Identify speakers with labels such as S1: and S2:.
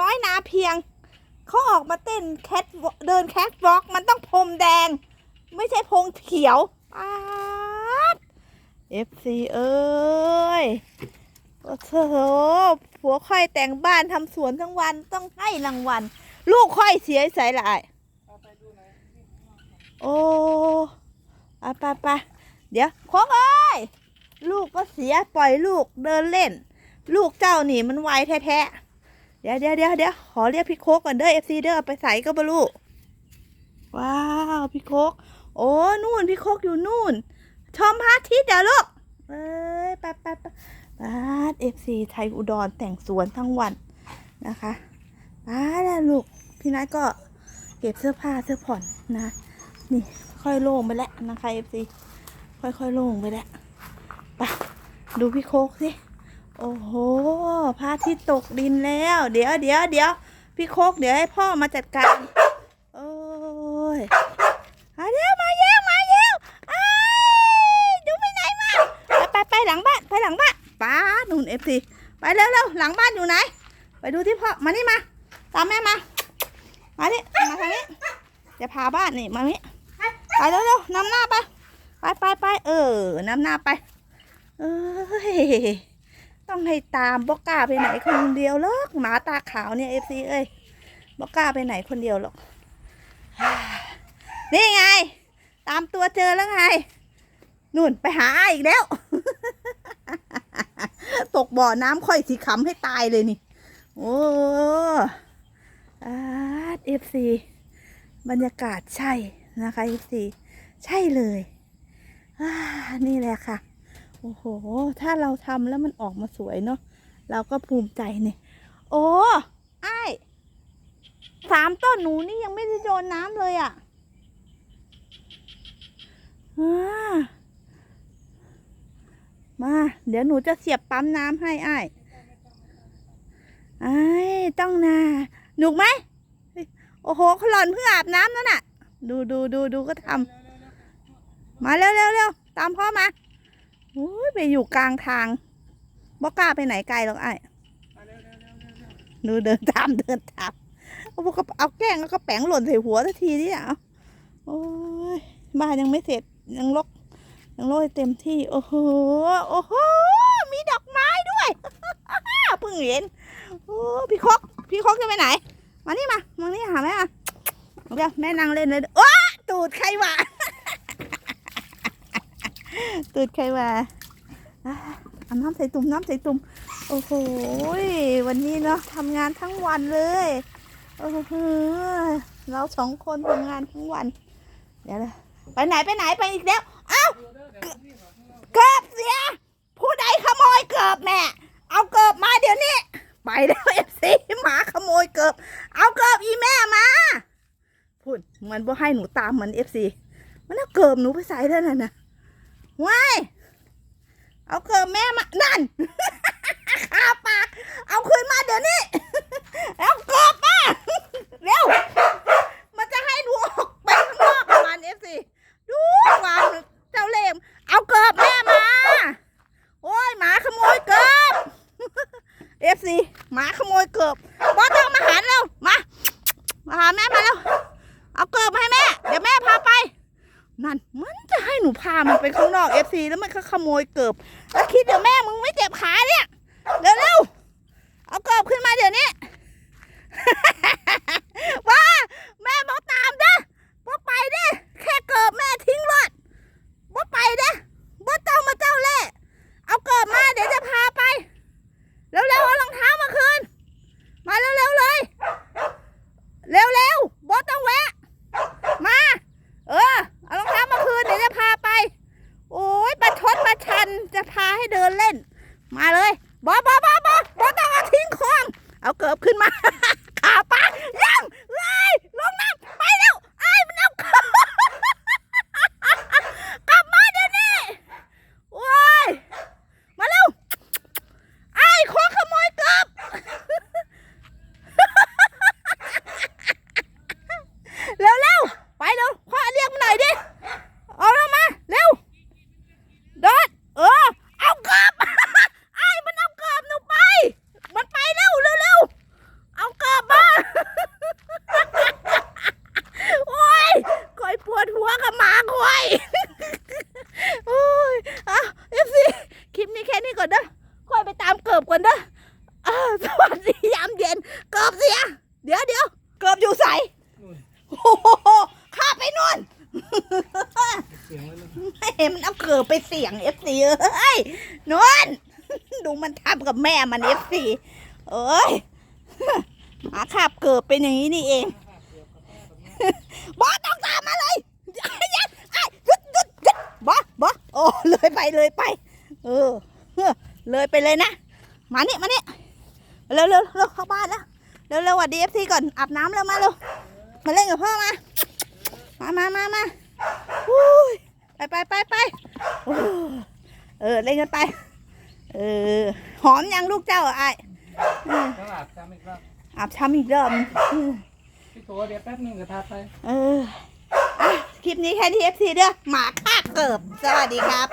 S1: น้อยนาเพียง เขาออกมาเต้นแคทเดินแคทวอล์กมันต้องพรมแดง ไม่ใช่พรมเขียวป๊าดเอฟซีเอ้ยโอ้โหผัวค่อยแต่งบ้านทำสวนทั้งวันต้องให้รางวัล ลูกค่อยเสียใส่ละไอ้โอ้ไปไปไปเดี๋ยวโคกเอ้ย ลูกก็เสียปล่อยลูกเดินเล่น ลูกเจ้านี่มันไวแท้ๆ เดี๋ยวเดี๋ยวเดี๋ยวเดี๋ยวขอเรียกพี่โคกก่อนเด้อเอฟซีเด้อไปใส่ก็บลูว้าวพี่โคกโอ้นู่นพี่โคกอยู่นู่น ชมพระอาทิตย์เดี๋ยวลูกเอ้ยไปไปไปบ้านเอฟซีไทยอุดรแต่งสวนทั้งวันนะคะมาแล้วลูกพี่นัทก็เก็บเสื้อผ้าเสื้อผ่อนนะ นี่ค่อยโล่งไปแล้วนะคะเอฟซีค่อยๆโล่งไปแล้วไปดูพี่โคกสิ โอ้โหพระอาทิตย์ตกดินแล้ว เดี๋ยวเดี๋ยวเดี๋ยวพี่โคกเดี๋ยวให้พ่อมาจัดการ โอ้ยมาเร็วมาเร็วมาเร็วอ้ดูไปไหนมาไปไปไปหลังบ้านไปหลังบ้านป้าหนุนเอฟซีไปเร็วเร็วหลังบ้านอยู่ไหน ไปดูที่พ่อมานี่มาตามแม่มามานี่มาทางนี้จะพาบ้านนี่มานี่ไปเร็วเร็วนำหน้าไปไปไปไปเออนำหน้าไป เอ้ย ต้องให้ตามบอกกล้าไปไหนคนเดียวหรอกหมาตาขาวเนี่ยเอฟซีเอ้ยบอกกล้าไปไหนคนเดียวหรอกนี่ไง ตามตัวเจอแล้วไงนู่นไปหาอีกแล้ว ตกบ่อน้ำค่อยสีขำให้ตายเลยนี่ โอ้อาเอฟซีบรรยากาศใช่นะคะเอฟซีใช่เลย นี่แหละค่ะ โอ้โห ถ้าเราทำแล้วมันออกมาสวยเนาะ เราก็ภูมิใจเนี่ย โอ้ไอ้สามต้นหนูนี่ยังไม่ได้โดนน้ำเลยอะ่ะมา เดี๋ยวหนูจะเสียบปั๊มน้ำให้ไอ้ไอ้ต้องนาหนุกไหม โอ้โหเขาหลอนเพิ่งอาบน้ำนั่นน่ะ ดูดูดูดูก็ทำ มาเร็วเร็วเร็วตามพ่อมา โอ้ยไปอยู่กลางทางบ่กล้าไปไหนไกลหรอกไอ้ดูเดินตามเดินตามเอาพวกเอาแกล้งแล้วก็แปงหล่นใส่หัวทันทีนี่อะโอ้ยบ้านยังไม่เสร็จยังลกยังลกให้เต็มที่ โอ้โห โอ้โห มีดอกไม้ด้วยเพิ่งเห็นโอ้พี่คกพี่คกจะไปไหน มานี่มามานี่หาแม่มาเดี๋ยวแม่นั่งเล่นเลยโอ้ตูดใครวะ ตูดใครมาอะอาน้ำใส่ตุ่มน้ำใส่ตุ่มโอ้โหวันนี้เนาะทำงานทั้งวันเลยโอ้โหเราสองคนทำงานทั้งวัน เดี๋ยวนะไปไหนไปไหนไปอีกแล้วเอ้าเกิบเสีย ผู้ใดขโมยเกิบแม่เอาเกิบมาเดี๋ยวนี้ไปแล้วเอฟซีหมาขโมยเกิบเอาเกิบอีแม่มาพูดมันบ่ให้หนูตามมือนเอฟซีมันเอาเกิบหนูไปใส่แล้วน่ะนะ ว้ายเอาเกิดแม่มานั่นคาปากเอาคืนมาเดี๋ยวนี้เอาเกิดมาเร็วมันจะให้หนูออกไปข้างนอกประมาณเอฟซีดูวางเจ้าเล่ห์เอาเกิดแม่มาโอ้ยหมาขโมยเกิดเอฟซีหมาขโมยเกิบบอสต้องมาหาเร็วมามาหาแม่มาเร็วเอาเกิดมาให้แม่เดี๋ยวแม่พา นั่นมันจะให้หนูพามันไปข้างนอกเอฟซีแล้วมันก็ขโมยเกิบแล้วคิดเดี๋ยวแม่มึงไม่เจ็บขาเนี่ยเร็วๆเอาเกิบขึ้นมาเดี๋ยวนี้ ว่าแม่บอกตามเด้อว่าไปเด้อแค่เกิบแม่ทิ้งรถว่าไปเด้อว่าต้องมาเจ้าเล่ห์เอาเกิบมาเดี๋ยวจะพาไป เร็วๆเอารองเท้ามาคืน มาเร็วๆเลย เร็วๆบอสต้องแวะ มา เออ เอารองเท้ามาคืนเดี๋ยวจะพาไป โอ้ยประชดประชัน จะพาให้เดินเล่น มาเลยบอบอบอบอบอต้องเอาทิ้งคลอง เอาเกิบขึ้นมาขา คลิปนี้แค่นี้ก่อนเด้อค่อยไปตามเกิบก่อนเด้อสวัสดียามเย็น เกิบเสีย เดี๋ยวเดี๋ยวเกิบอยู่ใสโอ้โหข้าไปนว
S2: ล
S1: ไม่เห็นมันเอาเกิบไปเสียงเอฟซีเอ้ยนวลดูมันทำกับแม่มันเอฟซีเอ้ยหมาขับเกิดเป็นอย่างนี้นี่เองบอสต้องตามมาเลยหยุดหยุดหบอสบอสโอ้เลยไปเลยไป เออเออเลยไปเลยนะ มานี่มานี่เร็วเร็วเร็วเข้าบ้านแล้วเร็วเร็วหวัดดีเอฟซีก่อนอาบน้ำแล้วมาเร็วมาเล่นกับพ่อมา มามามามาอุ้ยไปไปไปไปโอ้เออเล่นกันไป เออหอมยังลูกเจ้าอะไอ้เออ
S2: ตลาดจำอีกรอบ
S1: อาบช้ำอีกรอบนึงเออ
S2: พี่ตัวเดี๋ยวแป๊บนึงก็ทาไป
S1: เอออะคลิปนี้แค่ที่เอฟซีเด้อหมาคาบเกิบ สวัสดีครับ